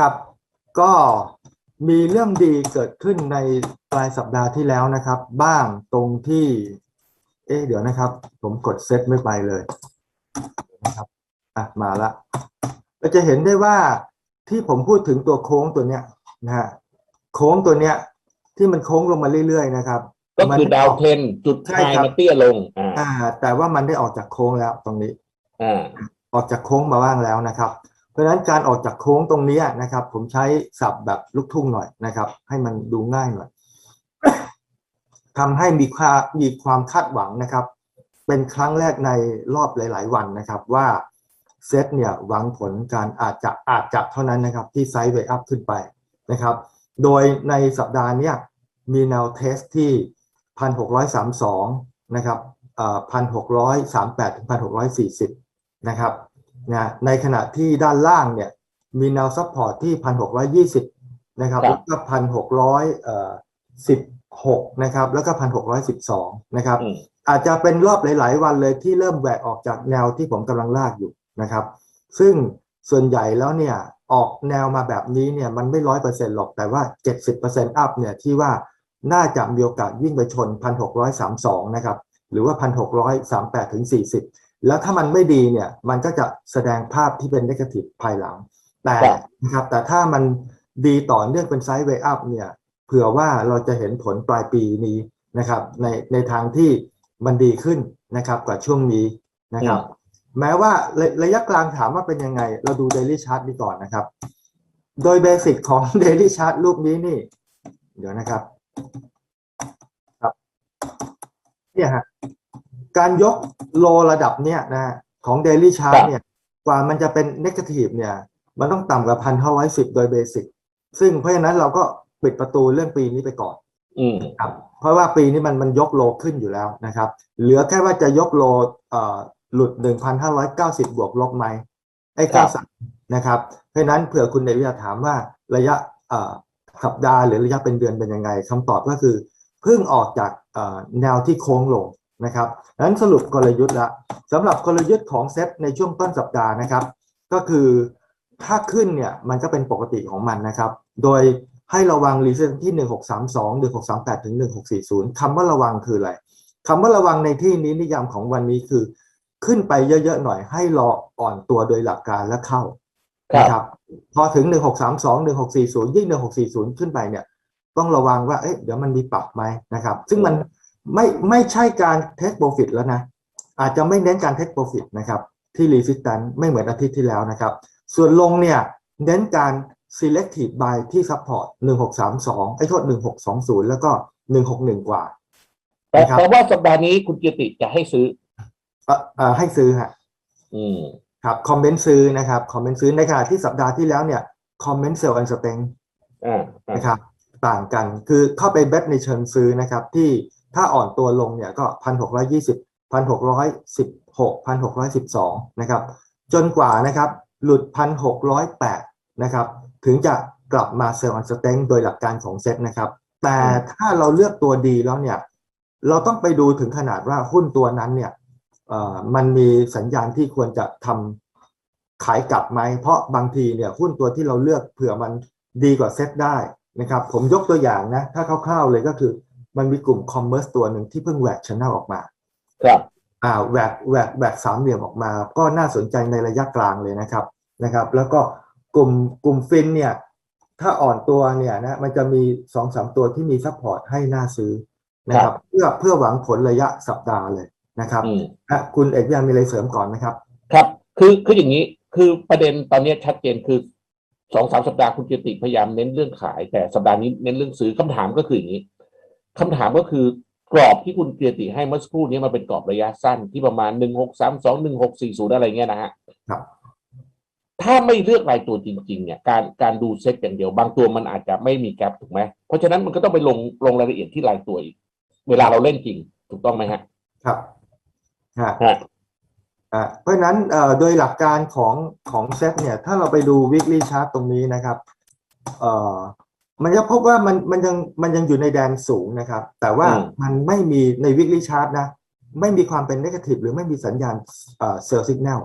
ครับก็มีเรื่องดีเกิดขึ้นในปลายสัปดาห์ที่แล้วนะครับ บ้างตรงที่ เอ๊ะเดี๋ยวนะครับ ผมกดเซตไม่ไปเลยนะครับอะมาละเราจะเห็นได้ว่าที่ผมพูดถึงตัวโค้งตัวเนี้ยนะฮะโค้งตัวเนี้ย ที่มันโค้งลงมาเรื่อยๆนะครับ ก็คือดาวเทนจุดใช่ไฮครับมาเตี้ยลงอ่าอ่า แต่ว่ามันได้ออกจากโค้งแล้วตรงนี้อ่าออกจากโค้งมาบ้างแล้วนะครับ เพราะฉะนั้นการออกจากโค้งตรงนี้นะครับ ผมใช้ศัพท์แบบลูกทุ่งหน่อยนะครับ ให้มันดูง่ายหน่อยทำให้มีความมีความคาดหวังนะครับ เป็นครั้งแรกในรอบหลาย ๆ วันนะครับว่าเซตเนี่ยหวังผลการอาจจะอาจจะเท่านั้นนะครับที่ไซด์เวย์อัพขึ้นไปนะครับ โดยในสัปดาห์นี้มีแนวเทสที่ 1,632 นะครับพันหกร้อยสามแปดถึงพันหกร้อยสี่สิบนะครับ นะในขณะที่ด้านล่างเนี่ยมีแนวซัพพอร์ตที่พันหกร้อยยี่สิบนะครับครับแล้วก็พันหกร้อยเอ่อสิบหกนะครับแล้วก็พันหกร้อยสิบสองนะครับอืมอาจจะเป็นรอบหลาย ๆ วันเลยที่เริ่มแหวกออกจากแนวที่ผมกำลังลากอยู่นะครับ ซึ่งส่วนใหญ่แล้วเนี่ยออกแนวมาแบบนี้เนี่ยมันไม่ร้อยเปอร์เซ็นต์หรอกแต่ว่า70% up เนี่ยที่ว่าน่าจะมีโอกาสวิ่งไปชน1,632นะครับหรือว่า1,638ถึง40 แล้วถ้ามันไม่ดีเนี่ยมันก็จะแสดงภาพที่เป็น negative ภายหลัง แต่ครับนะครับแต่ถ้ามันดีต่อเนื่องเป็นไซด์เวย์อัพเนี่ยเผื่อว่าเราจะเห็นผลปลายปีนี้นะครับในในทางที่มันดีขึ้นนะครับกว่าช่วงนี้นะครับ แม้ว่าระระยะกลางถามว่าเป็นยังไง เราดู Daily Chart นี้ก่อนนะครับ โดยเบสิกของ Daily Chart รูปนี้นี่ เดี๋ยวนะครับ ครับเนี่ยฮะ การยกโลระดับเนี่ยนะฮะของ Daily ครั Chart บเนี่ยกว่ามันจะเป็น Negative เนี่ยมันต้องต่ำกว่าพันห้าร้อยสิบโดยเบสิกซึ่งเพราะฉะนั้นเราก็ปิดประตูเรื่องปีนี้ไปก่อนอืมครับเพราะว่าปีนี้มันมันยกโลขึ้นอยู่แล้วนะครับ เหลือแค่ว่าจะยกโลเอ่อหลุด 1,590 บวกลบไหมไอ้ครัเก้าบสามนะครับ เพราะฉะนั้นเผื่อคุณเดวิดถามว่าระยะเอ่อสัปดาห์หรือระยะเป็นเดือนเป็นยังไงคำตอบก็คือเพิ่งออกจากเอ่อแนวที่โค้งลง นะครับดังนั้นสรุปกลยุทธ์ละสำหรับกลยุทธ์ของเซตในช่วงต้นสัปดาห์นะครับ ก็คือถ้าขึ้นเนี่ยมันก็เป็นปกติของมันนะครับ โดยให้ระวังรีเซนที่ 1632 1638 ถึง 1640 คำว่าระวังคืออะไรคำว่าระวังในที่นี้นิยามของวันนี้คือ ขึ้นไปเยอะๆหน่อยให้รออ่อนตัวโดยหลักการและเข้านะครับ พอถึง 1632 1640 ยิ่ง 1640 ขึ้นไปเนี่ย ต้องระวังว่าเอ๊ะเดี๋ยวมันมีปรับไหมนะครับ ซึ่งมัน ไม่ไม่ใช่การเทคโปรฟิตแล้วนะ อาจจะไม่เน้นการเทคโปรฟิตนะครับ ที่ resistance ไม่เหมือนอาทิตย์ที่แล้วนะครับ ส่วนลงเนี่ยเน้นการ selective buy ที่ support 1632 ไอ้โทษ 1620 แล้วก็ 161 กว่าแต่นะครับแต่ว่าสัปดาห์นี้คุณเกียรติจะให้ซื้อเอ่อเอ่อให้ซื้อฮะอืมครับคอมเมนต์ซื้อนะครับคอมเมนต์ซื้อในขณะที่สัปดาห์ที่แล้วเนี่ยคอมเมนต์เซลล์แอนด์สเต็งอ่าอ่านะครับ ต่างกันคือเข้าไปเบสในเชิงซื้อนะครับที่ ถ้าอ่อนตัวลงเนี่ยก็พันหกร้อยยี่สิบพันหกร้อยสิบหกพันหกร้อยสิบสองนะครับ จนกว่านะครับหลุดพันหกร้อยแปดนะครับถึงจะกลับมาเซลล์แอนสเต็งโดยหลักการของเซ็ตนะครับ แต่ถ้าเราเลือกตัวดีแล้วเนี่ยเราต้องไปดูถึงขนาดว่าหุ้นตัวนั้นเนี่ยมันมีสัญญาณที่ควรจะทำขายกลับไหม เพราะบางทีเนี่ยหุ้นตัวที่เราเลือกเผื่อมันดีกว่าเซ็ตได้นะครับ ผมยกตัวอย่างนะ ถ้าคร่าวๆเลยก็คือ มันมีกลุ่มคอมเมอร์สตัวหนึ่งที่เพิ่งแหวกชแนลออกมา ครับ อ่าแหวกแหวกแหวกสามเหลี่ยมออกมา ก็น่าสนใจในระยะกลางเลยนะครับนะครับ แล้วก็กลุ่มกลุ่มฟินเนี่ย ถ้าอ่อนตัวเนี่ยนะมันจะมีสองสามตัวที่มีซัพพอร์ตให้น่าซื้อนะครับ เพื่อเพื่อหวังผลระยะสัปดาห์เลยนะครับอืมอะคุณเอกยังมีอะไรเสริมก่อนไหมครับ ครับคือคืออย่างนี้คือประเด็นตอนนี้ชัดเจนคือสองสามสัปดาห์คุณเกียรติพยายามเน้นเรื่องขาย แต่สัปดาห์นี้เน้นเรื่องซื้อคำถามก็คืออย่างนี้ คำถามก็คือกรอบที่คุณเกียรติให้เมื่อสักครู่นี้มันเป็นกรอบระยะสั้นที่ประมาณหนึ่งหกสามสองหนึ่งหกสี่ศูนย์อะไรเงี้ยนะฮะครับถ้าไม่เลือกรายตัวจริง ๆ เนี่ย การการดูเซ็ตอย่างเดียว บางตัวมันอาจจะไม่มีแกลบถูกไหมเพราะฉะนั้นมันก็ต้องไปลงลงรายละเอียดที่รายตัวอีก เวลาเราเล่นจริง ถูกต้องไหมฮะ ครับฮะฮะอะเพราะฉะนั้นเอ่อโดยหลักการของของเซตเนี่ย ถ้าเราไปดู weekly chart ตรงนี้นะครับ เอ่อ มันจะพบว่ามันมันยังมันยังอยู่ในแดนสูงนะครับ แต่ว่าอืมมันไม่มีใน weekly chart นะ ไม่มีความเป็น negative หรือไม่มีสัญญาณเอ่อ sell signal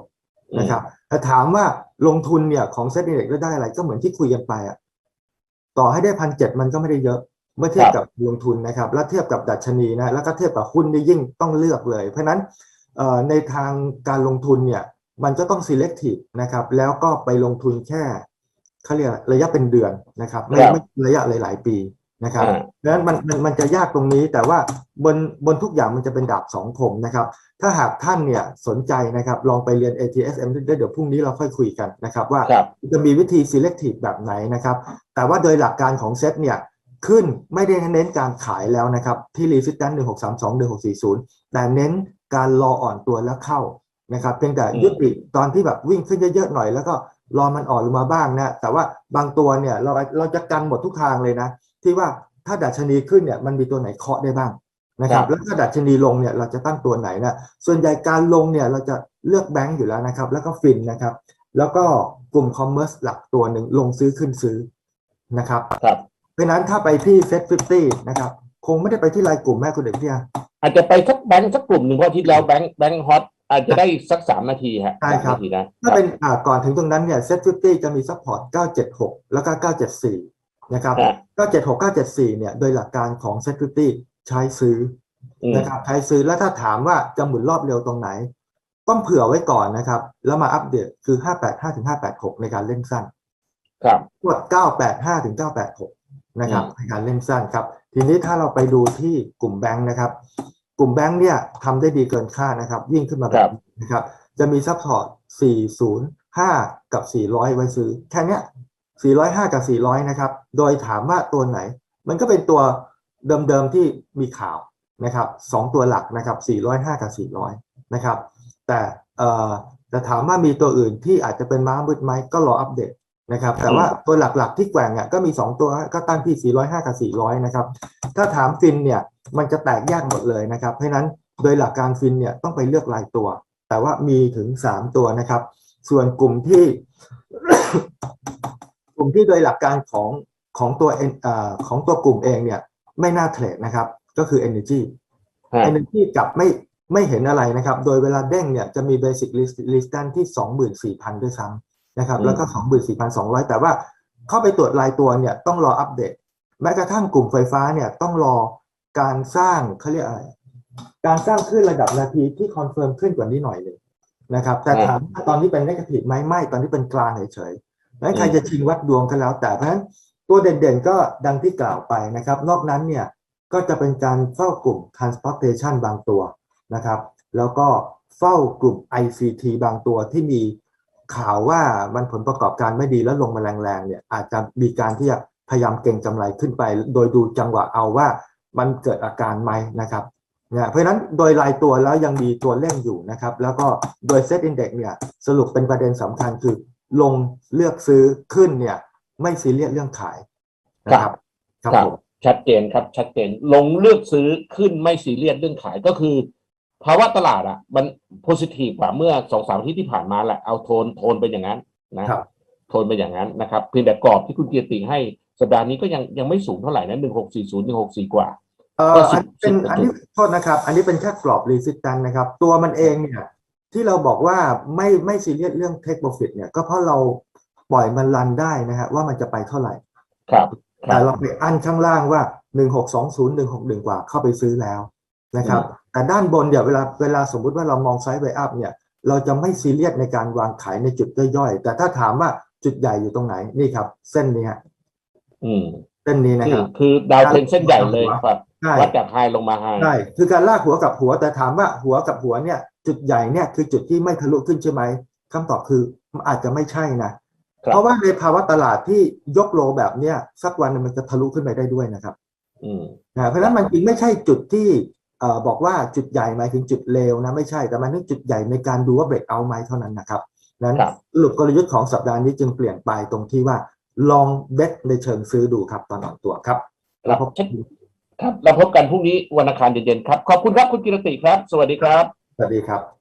นะครับแต่ถามว่าลงทุนเนี่ยของเซ็ตอินเด็กได้อะไรก็เหมือนที่คุยกันไปอะต่อให้ได้พันเจ็ดมันก็ไม่ได้เยอะ เมื่อเทียบกับลงทุนนะครับ แล้วเทียบกับดัชนีนะแล้วก็เทียบกับหุ้นนี่ยิ่งต้องเลือกเลย เพราะฉะนั้นเอ่อในทางการลงทุนเนี่ยมันก็ต้อง selective นะครับแล้วก็ไปลงทุนแค่ เขาเรียกอะไรระยะเป็นเดือนนะครับไม่ครับไม่ระยะหลาย ๆ ปีนะครับอ่าดังนั้นมันมันมันจะยากตรงนี้แต่ว่าบนบนทุกอย่างมันจะเป็นดาบสองคมนะครับ ถ้าหากท่านเนี่ยสนใจนะครับลองไปเรียน ATSM ได้เดี๋ยวพรุ่งนี้เราค่อยคุยกันนะครับ ว่าครับจะมีวิธี selective แบบไหนนะครับ แต่ว่าโดยหลักการของเซตเนี่ยขึ้นไม่ได้เน้นการขายแล้วนะครับ ที่ resistance 1632 1640 แต่เน้นการรออ่อนตัวแล้วเข้านะครับเพียงแต่อืมยุติตอนที่แบบวิ่งขึ้นเยอะๆหน่อยแล้วก็ รอมันอ่อนลงมาบ้างนะแต่ว่าบางตัวเนี่ยเราเราจะกันหมดทุกทางเลยนะ ที่ว่าถ้าดัชนีขึ้นเนี่ยมันมีตัวไหนเคาะได้บ้างนะครับ แล้วถ้าดัชนีลงเนี่ยเราจะตั้งตัวไหนนะส่วนใหญ่การลงเนี่ยเราจะเลือกแบงก์อยู่แล้วนะครับ แล้วก็ฟินนะครับ แล้วก็กลุ่มคอมเมอร์สหลักตัวหนึ่งลงซื้อขึ้นซื้อนะครับครับเพราะฉะนั้นถ้าไปที่เซ็ตฟิฟตี้นะครับคงไม่ได้ไปที่รายกลุ่มแม่คุณเด็กพี่ยอาจจะไปสักแบงค์สักกลุ่มหนึ่งเพราะอาที่แล้วแบงค์แบงค์ฮอต อาจจะได้สักสามนาทีฮะใช่ครับสามนาทีนะถ้าเป็นอ่าก่อนถึงตรงนั้นเนี่ยเซ็ตฟิฟตี้จะมีซัพพอร์ต 976 แล้วก็ 974 นะครับครับ976 974 เนี่ย โดยหลักการของเซ็ตฟิฟตี้ใช้ซื้ออืมนะครับใช้ซื้อแล้วถ้าถามว่าจะหมุนรอบเร็วตรงไหน ต้องเผื่อไว้ก่อนนะครับ แล้วมาอัปเดตคือ 585ถึง586 ในการเล่นสั้น ครับกด985ถึง986 นะครับอืมในการเล่นสั้นครับ ทีนี้ถ้าเราไปดูที่กลุ่มแบงค์นะครับ กลุ่มแบงค์เนี่ยทำได้ดีเกินคาดนะครับ วิ่งขึ้นมาแบบนี้นะครับ จะมีซัพพอร์ต 405 กับ 400 ไว้ซื้อ แค่เนี้ย405 กับ 400 นะครับ โดยถามว่าตัวไหน มันก็เป็นตัวเดิมๆที่มีข่าวนะครับสองตัวหลักนะครับ 405 กับ 400 นะครับ แต่เอ่อจะถามว่ามีตัวอื่นที่อาจจะเป็นม้ามืดไหมก็รออัปเดต นะครับ แต่ว่าตัวหลักๆที่แกว่งอะก็มี 2 ตัวก็ตั้งที่ 405 กับ 400 นะครับ ถ้าถามฟินเนี่ยมันจะแตกแยกหมดเลยนะครับ เพราะฉะนั้นโดยหลักการฟินเนี่ยต้องไปเลือกรายตัว แต่ว่ามีถึง 3 ตัวนะครับ ส่วนกลุ่มที่ กลุ่มที่โดยหลักการของของตัวเอ็นอ่าของตัวกลุ่มเองเนี่ยไม่น่าเทรดนะครับ ก็คือ Energy ฮะ Energy กลับไม่ไม่เห็นอะไรนะครับ โดยเวลาเด้งเนี่ยจะมี Basic List List ที่ 24,000 ด้วยซ้ำ นะครับ แล้วก็ 24,200 แต่ว่าเข้าไปตรวจรายตัวเนี่ยต้องรออัปเดต แม้กระทั่งกลุ่มไฟฟ้าเนี่ยต้องรอการสร้างเขาเรียกอะไรการสร้างขึ้นระดับนาทีที่คอนเฟิร์มขึ้นกว่านี้หน่อยหนึ่งนะครับ แต่ถามว่าตอนนี้เป็นนกาทีฟไหมไม่ตอนนี้เป็นกลางเฉยๆนั้นใครจะชิงวัดดวงก็แล้ว แต่เพราะฉะนั้นตัวเด่นๆก็ดังที่กล่าวไปนะครับ นอกนั้นเนี่ยก็จะเป็นการเฝ้ากลุ่ม transportation บางตัวนะครับ แล้วก็เฝ้ากลุ่ม ICT บางตัวที่มี ข่าวว่ามันผลประกอบการไม่ดีแล้วลงมาแรงๆเนี่ยอาจจะมีการที่จะพยายามเก็งกำไรขึ้นไป โดยดูจังหวะเอาว่ามันเกิดอาการไหมนะครับนะเพราะฉะนั้นโดยรายตัวแล้วยังมีตัวเล่นอยู่นะครับ แล้วก็โดยเซตอินเด็กเนี่ยสรุปเป็นประเด็นสำคัญคือ ลงเลือกซื้อขึ้นเนี่ย ไม่ซีเรียสเรื่องขายนะครับครับครับผมชัดเจนครับชัดเจนลงเลือกซื้อขึ้นไม่ซีเรียสเรื่องขายก็คือ ภาวะตลาดอะ มันโพซิทีฟกว่าเมื่อสองสามอาที่ที่ผ่านมาแหละเอาโทนโทนเป็นอย่างนั้นนะครับโทนเป็นอย่างนั้นนะครับเพียงแต่กรอบที่คุณเกียรติให้สัปดาห์นี้ก็ยังยังไม่สูงเท่าไหร่นะหนึ่งหกสี่ศูนย์หนึ่งหกสี่กว่าเอ่ก็อสิอับนเป็นสิบอันนี้โทษนะครับ อันนี้เป็นแค่กรอบรีสิตันนะครับ ตัวมันเองเนี่ยที่เราบอกว่าไม่ไม่ซีเรียสเรื่องเทคโปรฟิตเนี่ยก็เพราะเราปล่อยมันรันได้นะฮะว่ามันจะไปเท่าไหร่ ครับคแต่รับเราไปอันข้างล่างว่า1620 161กว่าเข้าไปซื้อแล้ว นะครับ แต่ด้านบนเดี๋ยวเวลาเวลาสมมุติว่าเรามองไซด์ไวอัพเนี่ยเราจะไม่ซีเรียสในการวางขายในจุดย่อยๆ แต่ถ้าถามว่าจุดใหญ่อยู่ตรงไหนนี่ครับ เส้นนี้ฮะอืมเส้นนี้นะคืคอรับ คือดาวเทรนเส้นใหญ่เลยครับใช่วัดจากไฮลงมาไฮใช่คือการลากหัวกับหัว แต่ถามว่าหัวกับหัวเนี่ย จุดใหญ่เนี่ยคือจุดที่ไม่ทะลุขึ้นใช่ไหมคำตอบคืออาจจะไม่ใช่นะครับเพราะว่าในภาวะตลาดที่ยกโลแบบเนี้ยสักวันหนึ่งมันจะทะลุขึ้นไปได้ด้วยนะครับ อืมนะเพราะฉะนั้นมันจริงไม่ใช่จุดที่เอ่อ บอกว่าจุดใหญ่หมายถึงจุดเลวนะไม่ใช่แต่มันถึงจุดใหญ่ในการดูว่าเบรกเอาไหมเท่านั้นนะครับนั้นครับสรุปกลยุทธ์ของสัปดาห์นี้จึงเปลี่ยนไปตรงที่ว่าลองเบ t ในเชิงซื้อดูครับตอนอ่อนตัวครับครับครับเราพบกันพรุ่งนี้วันอังคารเย็นๆครับ ขอบคุณครับคุณกิรติครับ สวัสดีครับ สวัสดีครับ